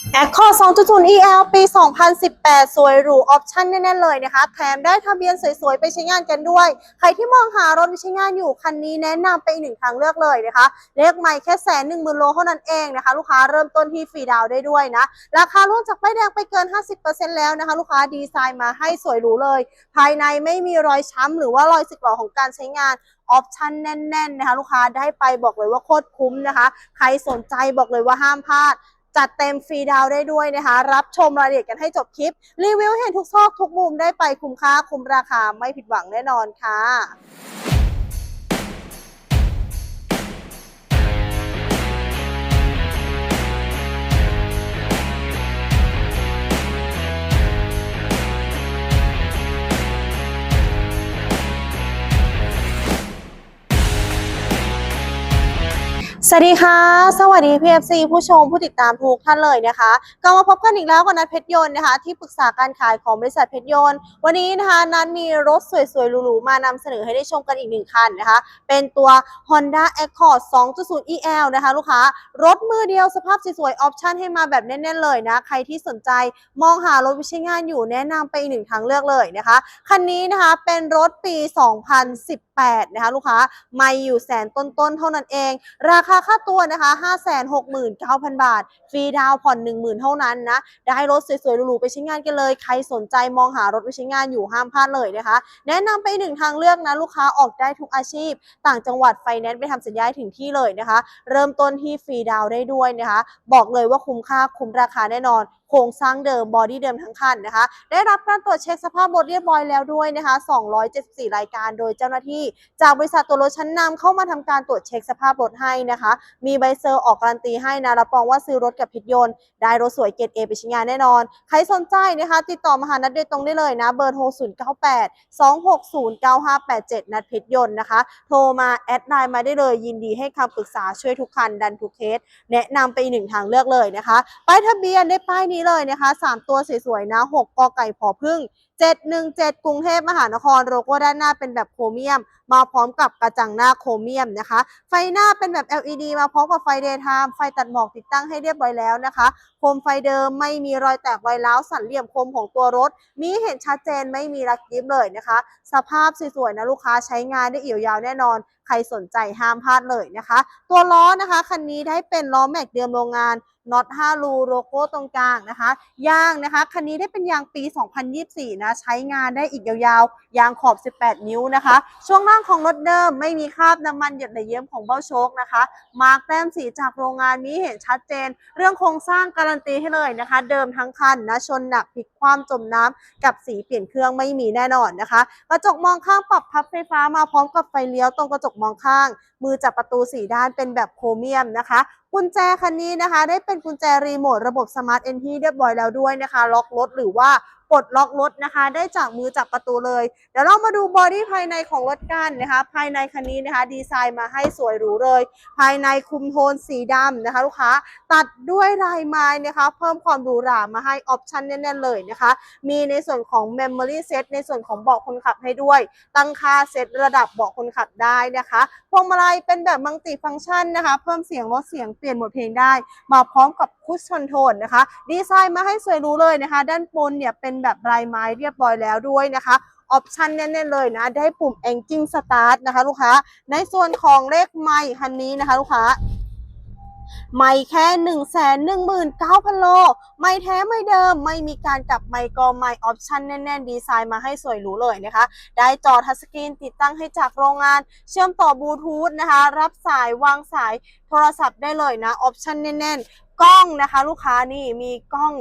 Accord 2.0 EL ปี 2018 สวยหรู ออปชั่นแน่ๆเลยนะคะ แถมได้ทะเบียนสวยๆ ไปใช้งานกันด้วย ใครที่มองหารถไปใช้งานอยู่ คันนี้แนะนำไปอีกหนึ่งทางเลือกเลยนะคะ เลขใหม่แค่แสนหนึ่งหมื่นโลเท่านั้นเองนะคะ ลูกค้าเริ่มต้นที่ฟรีดาวได้ด้วยนะ ราคาลดจากป้ายแดงไปเกิน 50%แล้วนะคะ ลูกค้าดีไซน์มาให้สวยหรูเลย ภายในไม่มีรอยช้ำหรือว่ารอยสึกหรอของการใช้งานออปชั่นแน่นๆนะคะ ลูกค้าได้ไปบอกเลยว่าโคตรคุ้มนะคะ ใครสนใจบอกเลยว่าห้ามพลาด จัดเต็มฟรีดาวได้ด้วยนะคะ รับชมรายละเอียดกันให้จบคลิป รีวิวเห็นทุกซอกทุกมุมได้ไปคุ้มค่าคุ้มราคาไม่ผิดหวังแน่นอนค่ะ สวัสดีค่ะ สวัสดี PFC ผู้ชมผู้ติดตามทุกท่านเลยนะคะ ก็มาพบกันอีกแล้วกับนัทเพชรยนต์นะคะ ที่ปรึกษาการขายของบริษัทเพชรยนต์ วันนี้นะคะนัทมีรถสวยๆหรูๆมานำเสนอให้ได้ชมกันอีกหนึ่งคันนะคะ เป็นตัว Honda Accord 2.0 EL นะคะ ลูกค้ารถมือเดียวสภาพสวยๆออปชั่นให้มาแบบแน่นๆเลยนะ ใครที่สนใจมองหารถวิใช้งานอยู่แนะนำไปอีกหนึ่งทางเลือกเลยนะคะคันนี้นะคะเป็นรถปี 2018 นะคะ ลูกค้าไม่อยู่แสนต้นๆเท่านั้นเอง ราคาคาค่าตัวนะคะ 569,000 บาท ฟรีดาวผ่อน 10,000 เท่านั้นนะ ได้รถสวยๆหรูๆไปใช้งานกันเลย ใครสนใจมองหารถไปใช้งานอยู่ห้ามพลาดเลยนะคะ แนะนำไปหนึ่งทางเลือกนะ ลูกค้าออกได้ทุกอาชีพ ต่างจังหวัดไฟแนนซ์ไปทำสัญญาถึงที่เลยนะคะ เริ่มต้นที่ฟรีดาวได้ด้วยนะคะ บอกเลยว่าคุ้มค่าคุ้มราคาแน่นอนโครงสร้างเดิมบอดี้เดิมทั้งคันนะคะ ได้รับการตรวจเช็คสภาพรถเรียบร้อยแล้วด้วยนะคะ 274 รายการโดยเจ้าหน้าที่ จากบริษัทตัวรถชั้นนำเข้ามาทำการตรวจเช็คสภาพรถให้นะคะมีใบเซอร์ออกการันตีให้นะรับรองว่าซื้อรถกับพิทยนต์ได้รถสวยเกรดเอไปใช้งานแน่นอน ใครสนใจนะคะ ติดต่อมาหานัดโดยตรงได้เลยนะ เบอร์โทร 098 260 9587 นัดพิทยนต์นะคะ โทรมาแอดไลน์มาได้เลย ยินดีให้คำปรึกษาช่วยทุกคันดันทุกเคสแนะนำไปอีกหนึ่งทางเลือกเลยนะคะ ป้ายทะเบียนได้ป้ายนี้เลยนะคะ 3 ตัวสวยๆนะ 6กกไก่ผอพึ่ง 717 กรุงเทพมหานครโลโก้ด้านหน้าเป็นแบบโครเมียม มาพร้อมกับกระจังหน้าโครเมียมนะคะ ไฟหน้าเป็นแบบ LED มาพร้อมกับไฟเดย์ไทม์ไฟตัดหมอกติดตั้งให้เรียบร้อยแล้วนะคะโคมไฟเดิมไม่มีรอยแตกรอยร้าวสันเหลี่ยมคมของตัวรถ มีเห็นชัดเจนไม่มีรักยิบเลยนะคะ สภาพสวยๆนะลูกค้าใช้งานได้เอี่ยวยาวแน่นอน ใครสนใจห้ามพลาดเลยนะคะ ตัวล้อนะคะคันนี้ได้เป็นล้อแม็กเดิมโรงงาน น็อต5รูโลโก้ตรงกลางนะคะยางนะคะคันนี้ได้เป็นยางปี 2024 นะใช้งานได้อีกยาวๆ ยางขอบ 18 นิ้วนะคะ ช่วงล่างของรถเดิมไม่มีคราบน้ำมันหยดไหลเยิ้มของเบ้าโชคนะคะ มาร์กแต้มสีจากโรงงานนี้เห็นชัดเจน เรื่องโครงสร้างการันตีให้เลยนะคะ เดิมทั้งคันนะชนหนักพลิกคว่ำจมน้ำกับสีเปลี่ยนเครื่องไม่มีแน่นอนนะคะกระจกมองข้างปรับพับไฟฟ้ามาพร้อมกับไฟเลี้ยวตรงกระจกมองข้าง มือจับประตูสีด้านเป็นแบบโครเมียมนะคะ กุญแจคันนี้นะคะ ได้เป็นกุญแจรีโมทระบบสมาร์ทเอนทีเรียบร้อยแล้วด้วยนะคะ ล็อกรถหรือว่า ปลดล็อกรถนะคะ ได้จากมือจับประตูเลย เดี๋ยวเรามาดูบอดี้ภายในของรถกันนะคะ ภายในคันนี้นะคะ ดีไซน์มาให้สวยหรูเลย ภายในคุมโทนสีดำนะคะ ลูกค้าตัดด้วยลายไม้นะคะ เพิ่มความหรูหรามาให้ออปชั่นแน่นๆเลยนะคะ มีในส่วนของ Memory Set ในส่วนของเบาะคนขับให้ด้วย ตั้งค่าเซตระดับเบาะคนขับได้นะคะพวงมาลัยเป็นแบบมัลติฟังก์ชันนะคะ เพิ่มเสียงลดเสียงเปลี่ยนหมดเพลงได้ มาพร้อมกับคุชชั่นโทนนะคะ ดีไซน์มาให้สวยหรู้เลยนะคะ ด้านบนเนี่ยเป็นแบบลายไม้เรียบร้อยแล้วด้วยนะคะออปชันแน่นๆเลยนะ ได้ปุ่ม Engine Start นะคะลูกค้า ในส่วนของเลขไมค์คันนี้นะคะลูกค้าไม่แค่1นึ่งแสนหนึ่งหมื่นเก้าพันโล ไม่แท้ไม่เดิม ไม่มีการกลับไมค์กอไมค์ออปชันแน่น ๆ ดีไซน์มาให้สวยหรูเลยนะคะ ได้จอทัชสกรีนติดตั้งให้จากโรงงาน เชื่อมต่อบลูทูธนะคะ รับสายวางสายโทรศัพท์ได้เลยนะ ออปชันแน่น ๆ กล้องนะคะ ลูกค้านี่มีกล้อง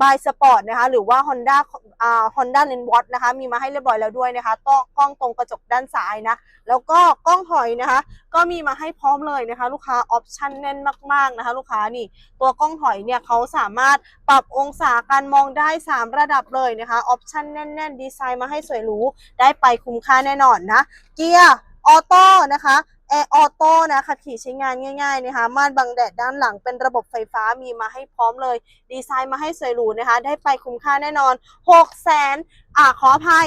บายสปอร์ตนะคะหรือว่า Honda อ่า Honda l e n s w a t นะคะมีมาให้เรียบร้อยแล้วด้วยนะคะต้องกล้องตรงกระจกด้านซ้ายนะ แล้วก็กล้องถอยนะคะ ก็มีมาให้พร้อมเลยนะคะ ลูกค้าออปชั่นแน่นมากๆนะคะ ลูกค้านี่ตัวกล้องถอยเนี่ยเขาสามารถปรับองศาการมองได้ 3 ระดับเลยนะคะออปชั่นแน่น ๆ ดีไซน์มาให้สวยหรูได้ไปคุ้มค่าแน่นอนนะ เกียร์ออโต้นะคะ อร์ออโต้นะขับขี่ใช้งานง่ายๆนะคะม่านบังแดดด้านหลังเป็นระบบไฟฟ้ามีมาให้พร้อมเลย ดีไซน์มาให้สวยหรูนะคะ ได้ไปคุ้มค่าแน่นอน 6 0 0 0 0 อ่าขออภัย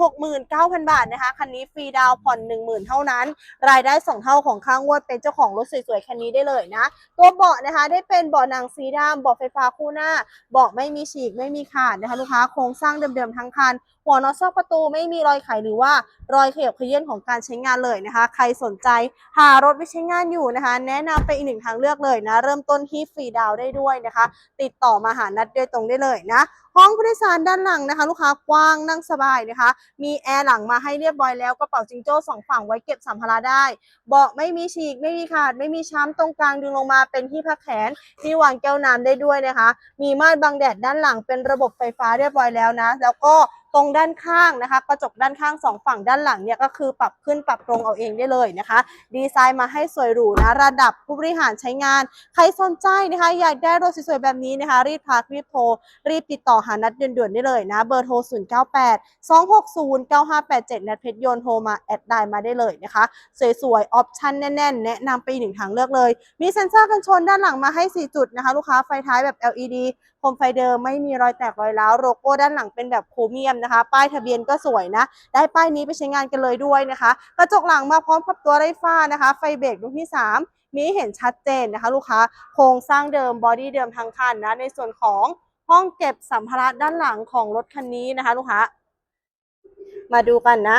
569,000 บาทนะคะ คันนี้ฟรีดาวผ่อน 10,000 เท่านั้น รายได้ 2 เท่าของค่างวดเป็นเจ้าของรถสวยๆ คันนี้ได้เลยนะ ตัวเบาะนะคะได้เป็นเบาะหนังสีดำเบาะไฟฟ้าคู่หน้า เบาะไม่มีฉีกไม่มีขาดนะคะลูกค้า โครงสร้างเดิมๆทั้งคัน หัวน็อตซอกประตูไม่มีรอยไขหรือว่ารอยเขยับเขยื่นของการใช้งานเลยนะคะ ใครสนใจหารถไปใช้งานอยู่นะคะ แนะนำไปอีกหนึ่งทางเลือกเลยนะ เริ่มต้นที่ฟรีดาวได้ด้วยนะคะ ติดต่อมาหานัดโดยตรงได้เลยนะห้องผู้โดยสารด้านหลังนะคะ ลูกค้ากว้างนั่งสบายนะคะ มีแอร์หลังมาให้เรียบร้อยแล้วกระเป๋าจิงโจ้สองฝั่งไว้เก็บสัมภาระได้เบาะไม่มีฉีกไม่มีขาด ไม่มีช้ำตรงกลางดึงลงมาเป็นที่พักแขนที่วางแก้วน้ำได้ด้วยนะคะ มีม่านบังแดดด้านหลังเป็นระบบไฟฟ้าเรียบร้อยแล้วนะ แล้วก็ตรงด้านข้างนะคะ กระจกด้านข้างสองฝั่งด้านหลังเนี่ยก็คือปรับขึ้นปรับลงเอาเองได้เลยนะคะ ดีไซน์มาให้สวยหรูนะระดับผู้บริหารใช้งาน ใครสนใจนะคะอยากได้รถสวยๆแบบนี้นะคะ รีบพักรีบโทร รีบติดต่อหานัดด่วนๆได้เลยนะ เบอร์โทร 0 9 8 2 6 0 9 5 8 7 นัดเพชรยนโทรมาแอดไลน์มาได้เลยนะคะ สวยๆออปชั่นแน่นๆ แนะนำไปอีกหนึ่งทางเลือกเลย มีเซ็นเซอร์กันชนด้านหลังมาให้ 4 จุดนะคะ ลูกค้าไฟท้ายแบบ LED โคมไฟเดิมไม่มีรอยแตกรอยร้าวโลโก้ด้านหลังเป็นแบบโครเมียมนะคะ ป้ายทะเบียนก็สวยนะ ได้ป้ายนี้ไปใช้งานกันเลยด้วยนะคะ กระจกหลังมาพร้อมกับตัวไร้ฟ้านะคะ ไฟเบรกดวงที่ 3 มีเห็นชัดเจนนะคะ ลูกค้าโครงสร้างเดิมบอดี้เดิมทั้งคันนะ ในส่วนของห้องเก็บสัมภาระด้านหลังของรถคันนี้นะคะ ลูกค้ามาดูกันนะ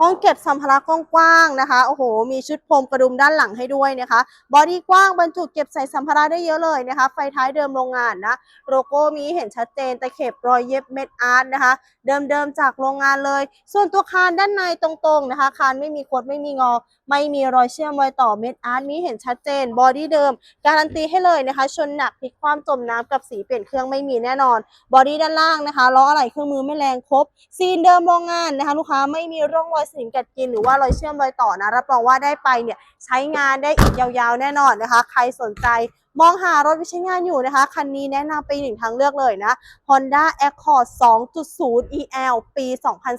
ห้องเก็บสัมภาระกว้างๆนะคะ โอ้โห มีชุดพรมกระดุมด้านหลังให้ด้วยนะคะ บอดี้กว้างบรรจุเก็บใส่สัมภาระได้เยอะเลยนะคะ ไฟท้ายเดิมโรงงานนะ โลโก้มีเห็นชัดเจนตะเข็บรอยเย็บเม็ดอาร์ตนะคะ เดิมๆจากโรงงานเลย ส่วนตัวคานด้านในตรงๆนะคะ คานไม่มีคดไม่มีงอ ไม่มีรอยเชื่อมรอยต่อเม็ดอาร์ตมีเห็นชัดเจน บอดี้เดิม การันตีให้เลยนะคะ ชนหนักพลิกความจมน้ำกับสีเปลี่ยนเครื่องไม่มีแน่นอน บอดี้ด้านล่างนะคะ ล้ออะไหล่เครื่องมือไม่แรงครบ ซีนเดิมโรงงานนะคะ ลูกค้าไม่มีร่องรอยสนิมกัดกินหรือว่ารอยเชื่อมรอยต่อนะรับรองว่าได้ไปเนี่ยใช้งานได้อีกยาวๆแน่นอนนะคะ ใครสนใจมองหารถไปใช้งานอยู่นะคะ คันนี้แนะนำไปหนึ่งทางเลือกเลยนะ Honda Accord 2.0 EL ปี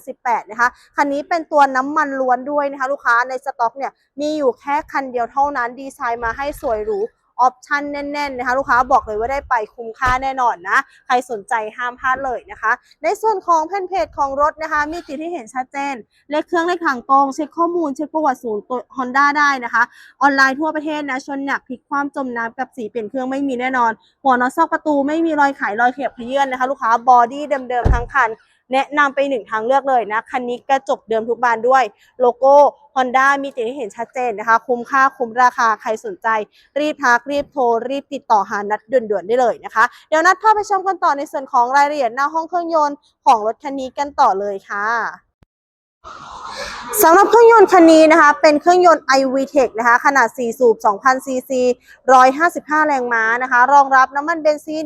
2018 นะคะ คันนี้เป็นตัวน้ำมันล้วนด้วยนะคะ ลูกค้าในสต็อกเนี่ยมีอยู่แค่คันเดียวเท่านั้นดีไซน์มาให้สวยหรู ออปชั่นแน่นๆนะคะลูกค้าบอกเลยว่าได้ไปคุ้มค่าแน่นอนนะใครสนใจห้ามพลาดเลยนะคะ ในส่วนของแผ่นเพจของรถนะคะมีติดที่เห็นชัดเจน เลขเครื่องเลขถังตรง เช็คข้อมูลเช็คประวัติศูนย์ตัว Honda ได้นะคะ ออนไลน์ทั่วประเทศนะชนหนักพลิกความจมน้ำกับสีเปลี่ยนเครื่องไม่มีแน่นอน หัวนอซอกประตูไม่มีรอยไขรอยเขียบขยื่นนะคะ ลูกค้าบอดี้เดิมๆทั้งคัน แนะนำไปหนึ่งทางเลือกเลยนะ คันนี้กระจกเดิมทุกบานด้วย โลโก้ Honda มีติดให้เห็นชัดเจนนะคะ คุ้มค่าคุ้มราคาใครสนใจ รีบทักรีบโทร รีบติดต่อหานัดด่วนๆได้เลยนะคะ เดี๋ยวนัดพาไปชมกันต่อในส่วนของรายละเอียดหน้าห้องเครื่องยนต์ของรถคันนี้กันต่อเลยค่ะสำหรับเครื่องยนต์คันนี้นะคะ เป็นเครื่องยนต์ iVTEC นะคะ ขนาด 4 สูบ 2,000 ซีซี 155 แรงม้านะคะ รองรับน้ำมันเบนซิน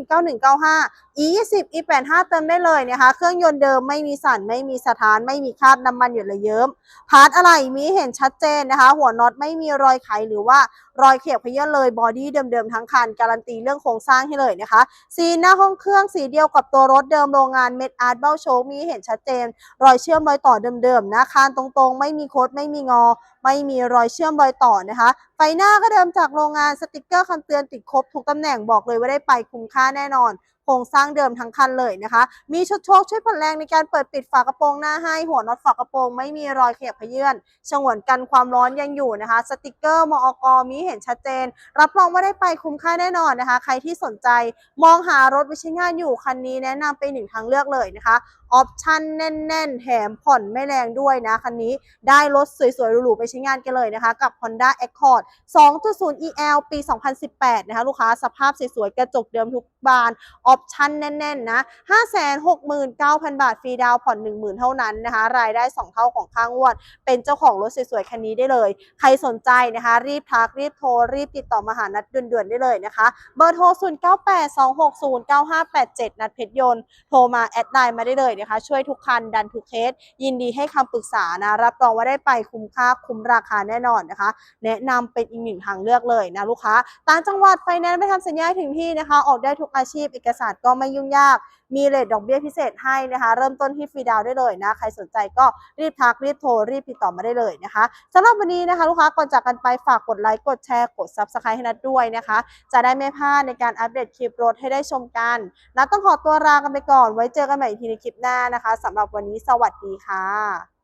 9195 E20 E85 เติมได้เลยนะคะ เครื่องยนต์เดิมไม่มีสั่นไม่มีสถาน ไม่มีคราบน้ำมันหยดระเยิ้มพาร์ทอะไรมีเห็นชัดเจนนะคะ หัวน็อตไม่มีรอยไขหรือว่ารอยเขียบเขยื้อนเลยบอดี้เดิมๆทั้งคัน การันตีเรื่องโครงสร้างให้เลยนะคะสีหน้าห้องเครื่องสีเดียวกับตัวรถเดิมโรงงานเม็ดอาร์ตเบ้าโชคมีเห็นชัดเจน รอยเชื่อมรอยต่อเดิมๆนะคานตรงๆ ไม่มีโคดไม่มีงอ ไม่มีรอยเชื่อมรอยต่อนะคะ ไฟหน้าก็เดิมจากโรงงานสติกเกอร์คำเตือนติดครบทุกตำแหน่งบอกเลยว่าได้ไปคุ้มค่าแน่นอนโครงสร้างเดิมทั้งคันเลยนะคะ มีชุดโชคช่วยผ่อนแรงในการเปิดปิดฝากระโปรงหน้าให้หัวน็อตฝากระโปรงไม่มีรอยขยับเขยื่อนฉงวนกันความร้อนยังอยู่นะคะ สติกเกอร์มอกมีเห็นชัดเจน รับรองว่าได้ไปคุ้มค่าแน่นอนนะคะ ใครที่สนใจมองหารถไปใช้งานอยู่คันนี้แนะนำเป็นหนึ่งทางเลือกเลยนะคะ ออปชั่นแน่น ๆ แถมผ่อนไม่แรงด้วยนะ คันนี้ได้รถสวย ๆ หรู ๆ ไปใช้งานกันเลยนะคะ กับ Honda Accord 2.0 EL ปี 2018 นะคะ ลูกค้าสภาพสวย ๆ กระจกเดิมทุกบานออปชั่นแน่น ๆ นะ 569,000 บาท ฟรีดาวผ่อน 10,000 เท่านั้นนะคะ รายได้ 2 เท่าของค่างวด เป็นเจ้าของรถสวย ๆ คันนี้ได้เลย ใครสนใจนะคะ รีบทัก รีบโทร รีบติดต่อมาหานัดด่วน ๆ ได้เลยนะคะ เบอร์โทร 0982609587 นัดเพชรยนต์ โทรมาแอดไลน์มาได้เลยนะคะ ช่วยทุกคันดันทุกเคส ยินดีให้คำปรึกษานะ รับรองว่าได้ไปคุ้มค่าคุ้มราคาแน่นอนนะคะ แนะนำเป็นอีกหนึ่งทางเลือกเลยนะลูกค้าต่างจังหวัดไฟแนนซ์ไปทำสัญญาให้ถึงที่นะคะ ออกได้ทุกอาชีพเอกสารก็ไม่ยุ่งยาก มีเลทดอกเบี้ยพิเศษให้นะคะ เริ่มต้นที่ฟรีดาวได้เลยนะ ใครสนใจก็รีบทักรีบโทรรีบติดต่อมาได้เลยนะคะสำหรับวันนี้นะคะ ลูกค้าก่อนจากกันไปฝากกดไลค์กดแชร์กดซับสไครต์ให้นัดด้วยนะคะ จะได้ไม่พลาดในการอัปเดตคลิปรถให้ได้ชมกันนัดต้องขอตัวลากันไปก่อน ไว้เจอกันใหม่อีกทีในคลิปหน้านะคะสำหรับวันนี้สวัสดีค่ะ